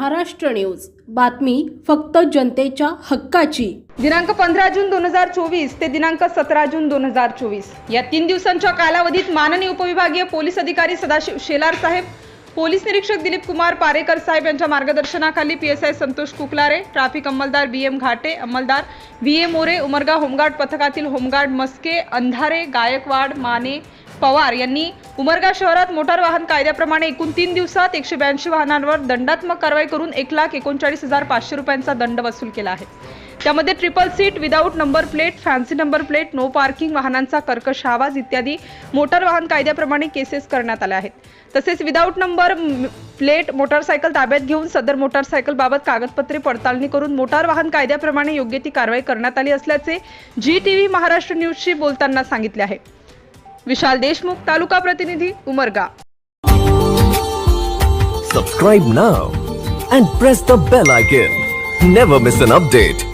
Maharashtra news. बातमी फक्त जनतेच्या हक्काची. दिनांक पंधरा जून दोन हजार चोवीस ते दिनांक सतरा जून दोन हजार चोवीस. या तीन दिवसांच्या कालावधीत माननीय उपविभागीय पोलीस अधिकारी सदाशिव शेलार साहेब पोलीस निरीक्षक दिलीप कुमार पारेकर साहेब यांच्या मार्गदर्शनाखाली P S I Santosh Kuklare traffic अंमलदार B M Ghate अंमलदार V A More Umarga home guard पथकातील होमगार्ड मस्के अंधारे गायकवाड माने पवार यांनी उमरगा शहरात मोटार वाहन कायद्याप्रमाणे एकूण तीन दिवसात एकशे ब्याऐंशी वाहनांवर दंडात्मक कारवाई करून एक लाख एकोणचाळीस हजार पाचशे रुपयांचा दंड वसूल केला आहे. त्यामध्ये triple seat without number plate fancy number plate no parking वाहनांचा कर्कश आवाज इत्यादी मोटार वाहन कायद्याप्रमाणे केसेस करण्यात आल्या आहेत. तसेच विदाऊट नंबर प्लेट मोटारसायकल ताब्यात घेऊन सदर मोटारसायकलबाबत कागदपत्रे पडताळणी करून मोटार वाहन कायद्याप्रमाणे योग्य ती कारवाई करण्यात आली असल्याचे जी टी व्ही महाराष्ट्र न्यूजशी बोलताना सांगितले आहे. विशाल देशमुख तालुका प्रतिनिधि उमरगा. सब्सक्राइब ना and press the bell icon never miss an update